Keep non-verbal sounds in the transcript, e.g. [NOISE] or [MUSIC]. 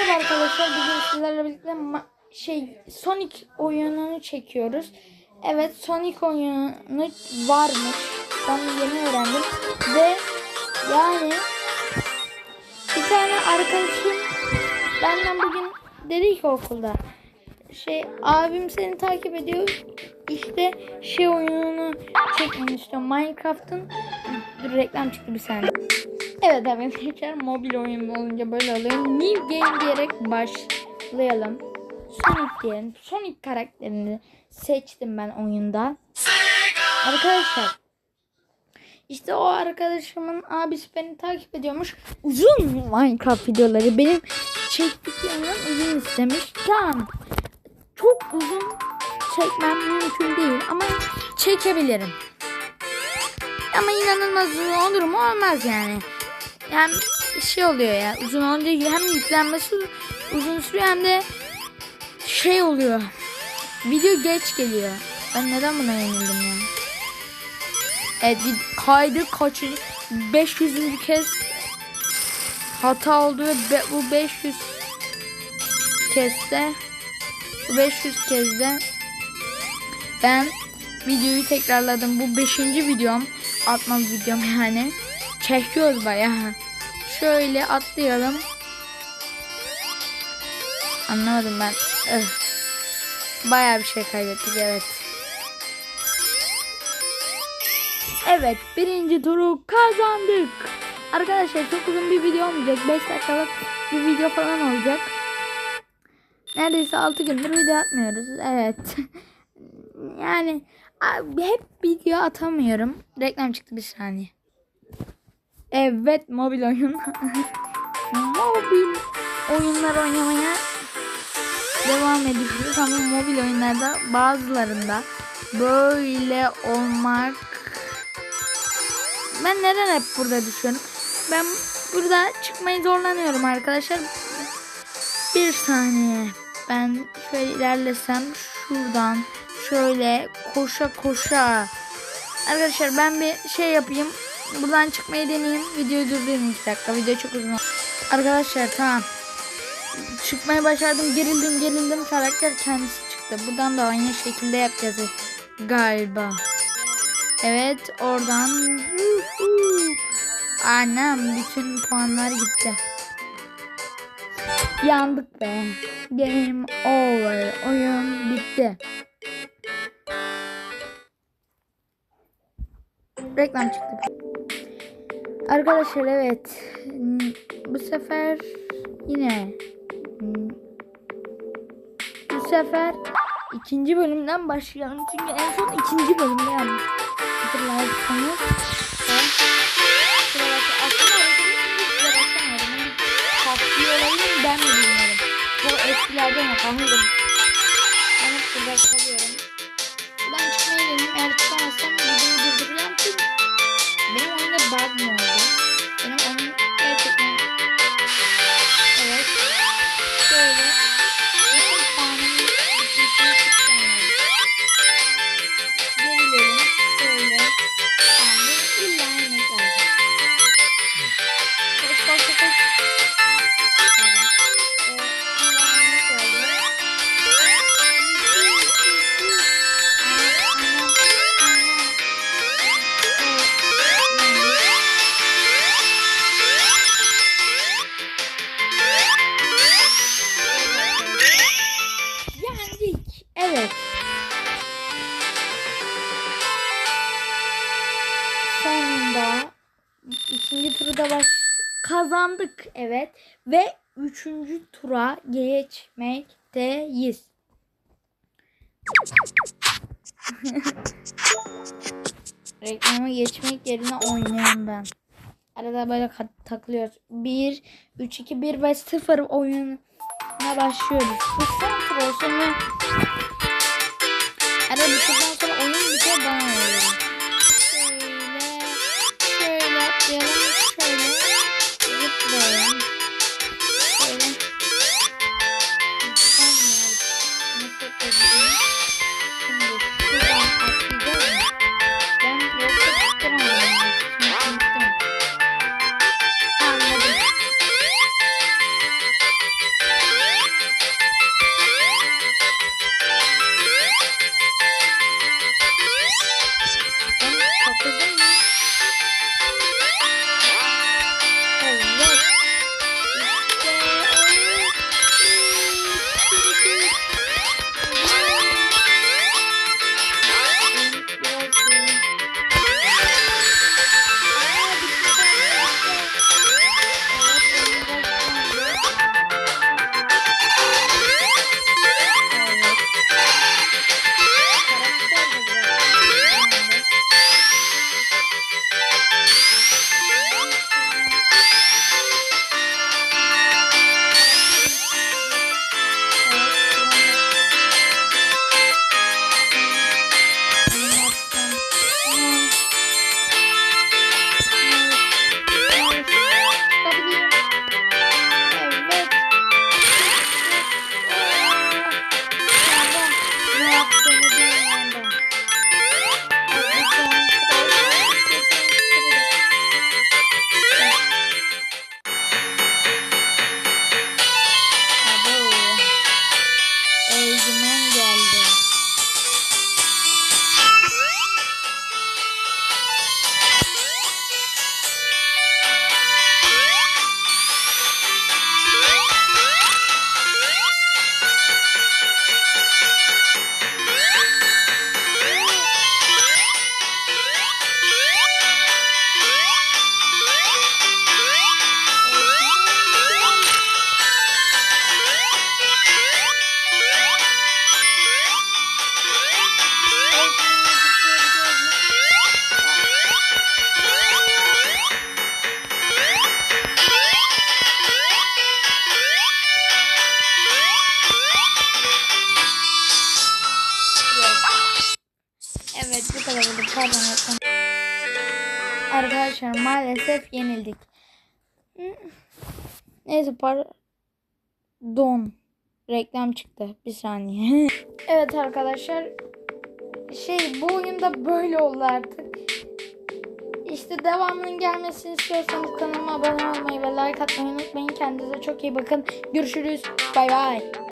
Merhaba arkadaşlar bugün sizlerle birlikte şey Sonic oyununu çekiyoruz. Evet Sonic oyunu varmış. Ben yeni öğrendim ve yani bir tane arkadaşım benden bugün dedi ki okulda şey abim seni takip ediyor işte şey oyununu çekmeni istiyor Minecraft'ın reklam çıktı bir saniye. Evet arkadaşlar mobil oyun olunca böyle oluyor. New game diyerek başlayalım. Sonic diyelim. Sonic karakterini seçtim ben oyunda. Arkadaşlar işte o arkadaşımın abisi beni takip ediyormuş. Uzun Minecraft videoları benim çektiklerimden uzun istemiş. Tamam. Çok uzun çekmem mümkün değil ama çekebilirim. Ama inanılmaz olur mu? Olmaz yani. Yani şey oluyor ya uzun olunca hem yüklenmesi uzun sürüyor hem de şey oluyor. Video geç geliyor. Ben neden buna yenildim ya? Evet kaydı kaçıncı 500. kez hata oldu ve bu 500 kezde bu 500 kezde ben videoyu tekrarladım. Bu 5. videom. Atma videom yani. Çekiyoruz bayağı. Şöyle atlayalım. Anlamadım ben. Öh. Bayağı bir şey kaybettik evet. Evet birinci turu kazandık. Arkadaşlar çok uzun bir video olmayacak. 5 dakikalık bir video falan olacak. Neredeyse 6 gündür video atmıyoruz. Evet. [LAUGHS] yani hep video atamıyorum. Reklam çıktı bir saniye. Evet mobil oyun. mobil oyunlar oynamaya devam ediyoruz ama mobil oyunlarda bazılarında böyle olmak ben neden hep burada düşüyorum? Ben burada çıkmayı zorlanıyorum arkadaşlar. Bir saniye. Ben şöyle ilerlesem şuradan şöyle koşa koşa. Arkadaşlar ben bir şey yapayım. Buradan çıkmayı deneyeyim. Videoyu durdurayım 2 dakika. Video çok uzun. Arkadaşlar tamam. Çıkmayı başardım. Gerildim gerildim. Karakter kendisi çıktı. Buradan da aynı şekilde yapacağız galiba. Evet oradan. Annem bütün puanlar gitti. Yandık be. Game over. Oyun bitti. Reklam çıktı. Arkadaşlar evet. Bu sefer yine bu sefer ikinci bölümden başlayalım. Çünkü en son ikinci bölümde yapmış. Hatırlarsanız. Ben mi bilmiyorum. Bu eskilerden anladım. Ben hep burada kalıyorum. Kazandık. Evet. Ve üçüncü tura geçmekteyiz. [LAUGHS] Reklama geçmek yerine oynayan ben. Arada böyle takılıyoruz. 1, 3, 2, 1 ve 0 oyununa başlıyoruz. Bu son tur olsun ve Arada bitirden sonra oyun bitiyor bana Pardon reklam. Arkadaşlar maalesef yenildik. Neyse pardon. Reklam çıktı. Bir saniye. [LAUGHS] evet arkadaşlar. Şey bu oyunda böyle oldu artık. İşte devamının gelmesini istiyorsanız kanalıma abone olmayı ve like atmayı unutmayın. Kendinize çok iyi bakın. Görüşürüz. Bay bay.